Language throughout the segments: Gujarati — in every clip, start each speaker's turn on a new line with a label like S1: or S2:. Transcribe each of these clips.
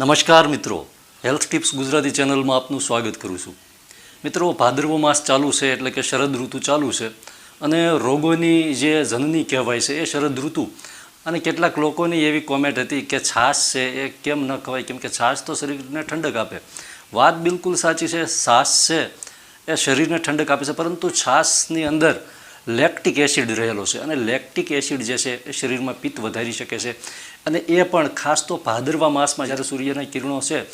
S1: નમસ્કાર મિત્રો. હેલ્થ ટિપ્સ ગુજરાતી ચેનલમાં આપનું સ્વાગત કરું છું. મિત્રો, ભાદરવો માસ ચાલુ છે એટલે કે શરદ ઋતુ ચાલુ છે અને રોગોની જે જનની કહેવાય છે એ શરદ ઋતુ. અને કેટલાક લોકોની એવી કોમેન્ટ હતી કે છાશ છે એ કેમ ન ખવાય? કેમ કે છાશ તો શરીરને ઠંડક આપે. વાત બિલકુલ સાચી છે, છાશ છે એ શરીરને ઠંડક આપે છે. પરંતુ છાશની અંદર લેક્ટિક એસિડ રહેલો છે અને લેક્ટિક એસિડ જે છે એ શરીરમાં પિત્ત વધારી શકે છે અને એ પણ ખાસ તો ભાદરવા માસમાં જ્યારે સૂર્યના કિરણો છે,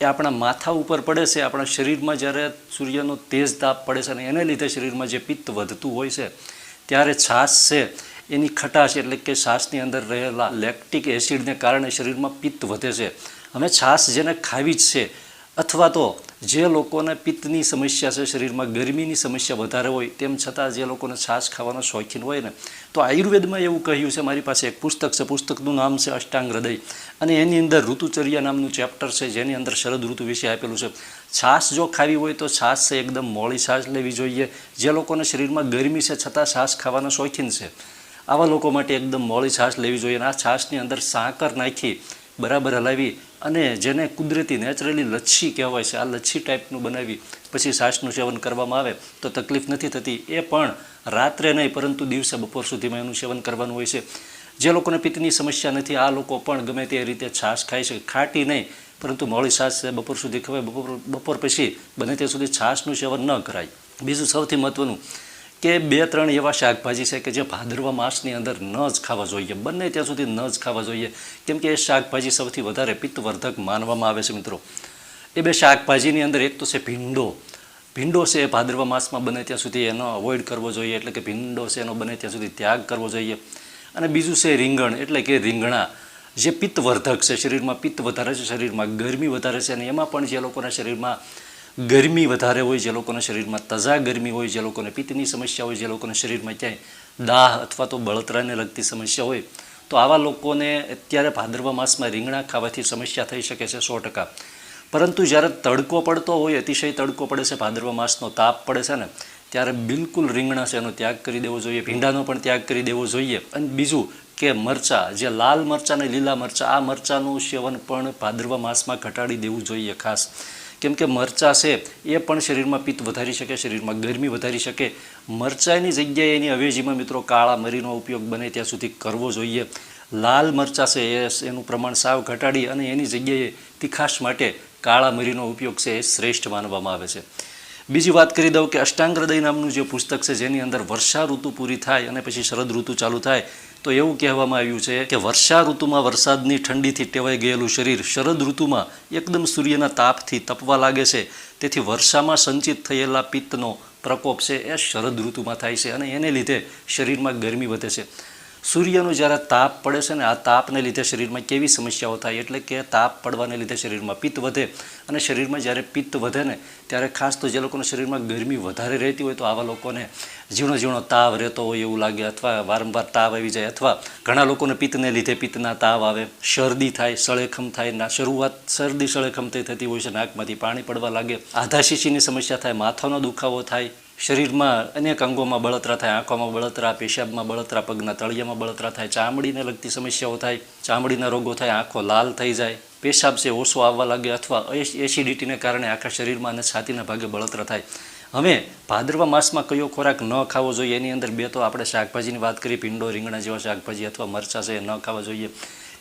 S1: એ આપણા માથા ઉપર પડે છે, આપણા શરીરમાં જ્યારે સૂર્યનો તેજ તાપ પડે છે અને એને લીધે શરીરમાં જે પિત્ત વધતું હોય છે, ત્યારે છાશ છે, એની ખટાશ એટલે કે છાશની અંદર રહેલા લેક્ટિક એસિડને કારણે શરીરમાં પિત્ત વધે છે. અમે છાશ જેને ખાવી જ છે અથવા તો જે લોકોને પિત્તની સમસ્યા છે, શરીરમાં ગરમીની સમસ્યા વધારે હોય, તેમ છતાં જે લોકોને છાશ ખાવાનો શોખીન હોય ને, તો આયુર્વેદમાં એવું કહ્યું છે, મારી પાસે એક પુસ્તક છે, પુસ્તકનું નામ છે અષ્ટાંગ હૃદય. અને એની અંદર ઋતુચર્યા નામનું ચેપ્ટર છે, જેની અંદર શરદ ઋતુ વિશે આપેલું છે. છાશ જો ખાવી હોય તો છાશ છે એકદમ મોળી છાશ લેવી જોઈએ. જે લોકોને શરીરમાં ગરમી છે, છતાં છાશ ખાવાના શોખીન છે. આવા લોકો માટે એકદમ મોળી છાશ લેવી જોઈએ. અને આ છાશની અંદર સાકર નાખી બરાબર હલાવી અને જેને કુદરતી નેચરલી લચ્છી કહેવાય છે, આ લચ્છી ટાઈપનું બનાવી, પછી છાશનું સેવન કરવામાં આવે, તો તકલીફ નથી થતી. એ પણ રાત્રે નહીં, પરંતુ દિવસે બપોર સુધીમાં એનું સેવન કરવાનું હોય છે. જે લોકોને પિત્તની સમસ્યા નથી, આ લોકો પણ ગમે તે રીતે છાશ ખાય છે. ખાટી નહીં, પરંતુ મોડી છાશ છે, બપોર સુધી ખવાય. બપોર બપોર પછી બને ત્યાં સુધી છાશનું સેવન ન કરાય. બીજું સૌથી મહત્ત્વનું કે બે, ત્રણ એવા શાકભાજી છે કે જે ભાદરવા માસની અંદર ન જ ખાવા જોઈએ. બંને ત્યાં સુધી ન જ ખાવા જોઈએ. કેમ કે એ શાકભાજી સૌથી વધારે પિત્તવર્ધક માનવામાં આવે છે મિત્રો. એ બે શાકભાજીની અંદર એક તો છે ભીંડો. ભીંડો છે એ ભાદરવા માસમાં બને ત્યાં સુધી એનો અવોઇડ કરવો જોઈએ, એટલે કે ભીંડો છે એનો બને ત્યાં સુધી ત્યાગ કરવો જોઈએ. અને બીજું છે રીંગણ, એટલે કે રીંગણા. જે પિત્તવર્ધક છે, શરીરમાં પિત્ત વધારે છે, શરીરમાં ગરમી વધારે છે, અને એમાં પણ જે લોકોના શરીરમાં ગરમી વધારે હોય જે લોકોના શરીરમાં તજા ગરમી હોય, જે લોકોને પિત્તની સમસ્યા હોય, જે લોકોના શરીરમાં ક્યાંય દાહ અથવા તો બળતરાને લગતી સમસ્યા હોય, તો આવા લોકોને અત્યારે ભાદરવા માસમાં રીંગણા ખાવાથી સમસ્યા થઈ શકે છે સો ટકા. પરંતુ જ્યારે તડકો પડતો હોય, અતિશય તડકો પડે છે, ભાદરવા માસનો તાપ પડે છે ને, ત્યારે બિલકુલ રીંગણા છે એનો ત્યાગ કરી દેવો જોઈએ, ભીંડાનો પણ ત્યાગ કરી દેવો જોઈએ. અને બીજું કે મરચાં, જે લાલ મરચાં અને લીલા મરચાં, આ મરચાંનું સેવન પણ ભાદરવા માસમાં ઘટાડી દેવું જોઈએ ખાસ. કેમ કે મરચાં છે, એ પણ શરીરમાં પિત્ત વધારી શકે, શરીરમાં ગરમી વધારી શકે. મરચાંની જગ્યાએ એની અવેજીમાં મિત્રો કાળા મરીનો ઉપયોગ બને ત્યાં સુધી કરવો જોઈએ. લાલ મરચાં છે, એ એનું પ્રમાણ સાવ ઘટાડી અને એની જગ્યાએ તીખાશ માટે કાળા મરીનો ઉપયોગ છે, એ શ્રેષ્ઠ માનવામાં આવે છે. બીજી વાત કરી દઉં કે અષ્ટાંગ હૃદય નામનું જે પુસ્તક છે, જેની અંદર વર્ષા ઋતુ પૂરી થાય અને પછી શરદ ઋતુ ચાલુ થાય તો એવું કહેવામાં આવ્યું છે કે વર્ષા ઋતુમાં વરસાદની ઠંડીથી ટેવાઈ ગયેલું શરીર શરદ ઋતુમાં એકદમ સૂર્યના તાપથી તપવા લાગે છે. તેથી વર્ષામાં સંચિત થયેલા પિત્તનો પ્રકોપ છે એ શરદ ઋતુમાં થાય છે અને એને લીધે શરીરમાં ગરમી વધે છે. સૂર્યનો જ્યારે તાપ પડે છે ને, આ તાપને લીધે શરીરમાં કેવી સમસ્યાઓ થાય? એટલે કે તાપ પડવાને લીધે શરીરમાં પિત્ત વધે. અને શરીરમાં જ્યારે પિત્ત વધે ને, ત્યારે ખાસ તો જે લોકોના શરીરમાં ગરમી વધારે રહેતી હોય તો આવા લોકોને ઝીણો ઝીણો તાવ રહેતો હોય એવું લાગે અથવા વારંવાર તાવ આવી જાય અથવા ઘણા લોકોને પિત્તને લીધે પિત્તના તાવ આવે, શરદી થાય, સળેખમ થાય, ના, શરૂઆત શરદી, સળેખમ થઈ થતી હોય છે, નાકમાંથી પાણી પડવા લાગે આધા શીશીની સમસ્યા થાય, માથાનો દુખાવો થાય શરીરમાં અનેક અંગોમાં બળતરા થાય, આંખોમાં બળતરા, પેશાબમાં બળતરા, પગના તળિયામાં બળતરા થાય, ચામડીને લગતી સમસ્યાઓ થાય, ચામડીના રોગો થાય, આંખો લાલ થઈ જાય, પેશાબ છે ઓછો આવવા લાગે અથવા એસિડિટીને કારણે આખા શરીરમાં અને છાતીના ભાગે બળતરા થાય. હવે ભાદરવા માસમાં કયો ખોરાક ન ખાવો જોઈએ? એની અંદર બે તો આપણે શાકભાજીની વાત કરીએ પિંડો રીંગણા જેવા શાકભાજી અથવા મરચાં છે ન ખાવા જોઈએ.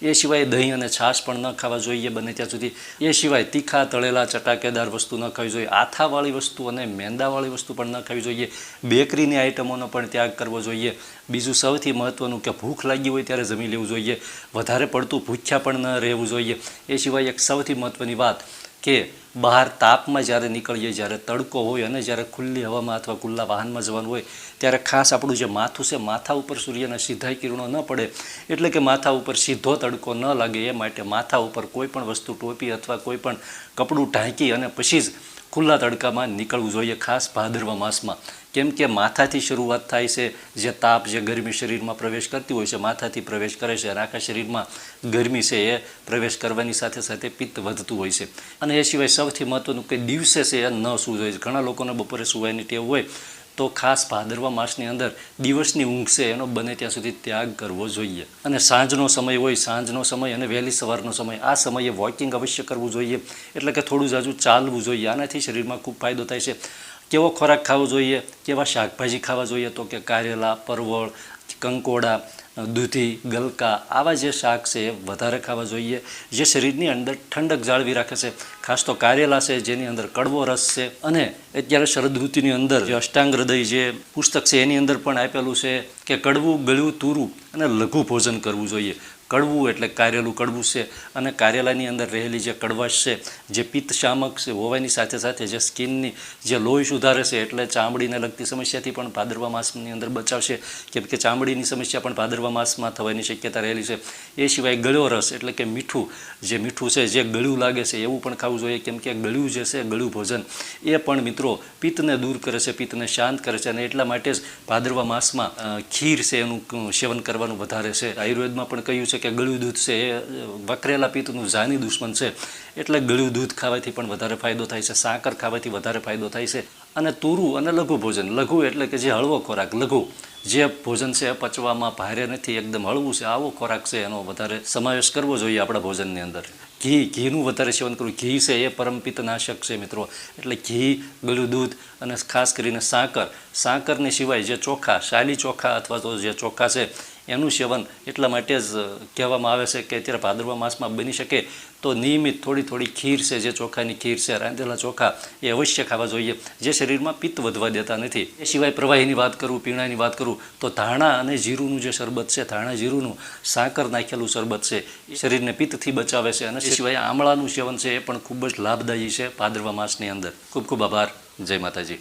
S1: એ સિવાય દહીં અને છાશ પણ ન ખાવા જોઈએ બને ત્યાં સુધી. એ સિવાય તીખા, તળેલા, ચટાકેદાર વસ્તુ ન ખાવી જોઈએ. આથાવાળી વસ્તુ અને મેંદાવાળી વસ્તુ પણ ન ખાવી જોઈએ. બેકરીની આઇટમોનો પણ ત્યાગ કરવો જોઈએ. બીજું સૌથી મહત્ત્વનું કે ભૂખ લાગી હોય ત્યારે જમી લેવું જોઈએ. વધારે પડતું ભૂખ્યા પણ ન રહેવું જોઈએ. એ સિવાય એક સૌથી મહત્ત્વની વાત કે બહાર તાપમાં જ્યારે નીકળીએ, જ્યારે તડકો હોય અને જ્યારે ખુલ્લી હવામાં અથવા ખુલ્લા વાહનમાં જવાનું હોય, ત્યારે ખાસ આપણું જે માથું છે, માથા ઉપર સૂર્યના સીધા કિરણો ન પડે, એટલે કે માથા ઉપર સીધો તડકો ન લાગે, એ માટે માથા ઉપર કોઈ પણ વસ્તુ ટોપી અથવા કોઈ પણ કપડું ઢાંકી અને પછી જ ખુલ્લા તડકામાં નીકળવું જોઈએ, ખાસ ભાદરવા માસમાં. કેમ કે માથાથી શરૂઆત થાય છે, જે તાપ, જે ગરમી શરીરમાં પ્રવેશ કરતી હોય છે, માથાથી પ્રવેશ કરે છે અને આખા શરીરમાં ગરમી છે, એ પ્રવેશ કરવાની સાથે સાથે પિત્ત વધતું હોય છે. અને એ સિવાય સૌથી મહત્ત્વનું કે દિવસે છે, એ ન સૂવું જોઈએ. ઘણા લોકોને બપોરે સુવાની ટેવ હોય તો ખાસ ભાદરવા માસની અંદર દિવસની ઊંઘ છે, એનો બને ત્યાં સુધી ત્યાગ કરવો જોઈએ. અને સાંજનો સમય હોય, સાંજનો સમય અને વહેલી સવારનો સમય, આ સમયે વોકિંગ અવશ્ય કરવું જોઈએ. એટલે કે થોડું જાજુ ચાલવું જોઈએ. આનાથી શરીરમાં ખૂબ ફાયદો થાય છે. કેવો ખોરાક ખાવો જોઈએ? કેવા શાકભાજી ખાવા જોઈએ? તો કે કારેલા, પરવળ કંકોડા, દૂધી, ગલકા આવા જે શાક છે એ વધારે ખાવા જોઈએ. જે શરીરની અંદર ઠંડક જાળવી રાખે છે. ખાસ તો કારેલા છે, જેની અંદર કડવો રસ છે અને અત્યારે શરદ ઋતુની અંદર જે અષ્ટાંગ હૃદય જે પુસ્તક છે એની અંદર પણ આપેલું છે કે કડવું, ગળ્યું, તુરું અને લઘુ ભોજન કરવું જોઈએ. કડવું એટલે કારેલું કડવું છે અને કારેલાની અંદર રહેલી જે કડવાશ છે, જે પિત્ત શામક છે, હોવાની સાથે સાથે જે સ્કિનની જે લોહી સુધારે છે એટલે ચામડીને લગતી સમસ્યાથી પણ ભાદરવા માસની અંદર બચાવશે. કેમ કે ચામડીની સમસ્યા પણ ભાદરવા માસમાં થવાની શક્યતા રહેલી છે. એ સિવાય ગળ્યો રસ એટલે કે મીઠું, જે મીઠું છે, જે ગળ્યું લાગે છે, એવું પણ ખાવું જોઈએ. કેમ કે ગળ્યું જે છે, ગળ્યું ભોજન, એ પણ મિત્રો પિત્તને દૂર કરે છે, પિત્તને શાંત કરે છે અને એટલા માટે જ ભાદરવા માસમાં ખીર છે એનું સેવન કરવાનું વધારે છે. આયુર્વેદમાં પણ કહ્યું છે કે ગળ્યું દૂધ છે, એ વકરેલા પિત્તનું જાની દુશ્મન છે. એટલે ગળ્યું દૂધ ખાવાથી પણ વધારે ફાયદો થાય છે, સાકર ખાવાથી વધારે ફાયદો થાય છે. અને તુરું અને લઘુ ભોજન, લઘુ એટલે કે જે હળવો ખોરાક, લઘુ. જે ભોજન છે એ પચવામાં ભારે નથી, એકદમ હળવું છે, આવો ખોરાક છે, એનો વધારે સમાવેશ કરવો જોઈએ આપણા ભોજનની અંદર. ઘી, ઘીનું વધારે સેવન કરવું. ઘી છે એ પરમપિત નાશક છે મિત્રો. એટલે ઘી, ગળ્યું દૂધ અને ખાસ કરીને સાકર. સાકરને સિવાય જે ચોખા, શાલી ચોખા અથવા તો જે ચોખા છે, એનું સેવન એટલા માટે જ કહેવામાં આવે છે કે અત્યારે ભાદરવા માસમાં બની શકે. તો નિયમિત થોડી થોડી ખીર છે, જે ચોખાની ખીર છે, રાંધેલા ચોખા, એ અવશ્ય ખાવા જોઈએ. જે શરીરમાં પિત્ત વધવા દેતા નથી. એ સિવાય પ્રવાહીની વાત કરું, પીણાની વાત કરું, તો ધાણા અને જીરુંનું જે શરબત છે, ધાણા જીરુંનું સાકર નાખેલું શરબત છે, એ શરીરને પિત્તથી બચાવે છે અને સિવાય આમળાનું સેવન છે એ પણ ખૂબ જ લાભદાયી છે ભાદરવા માસની અંદર. ખૂબ ખૂબ આભાર. જય માતાજી.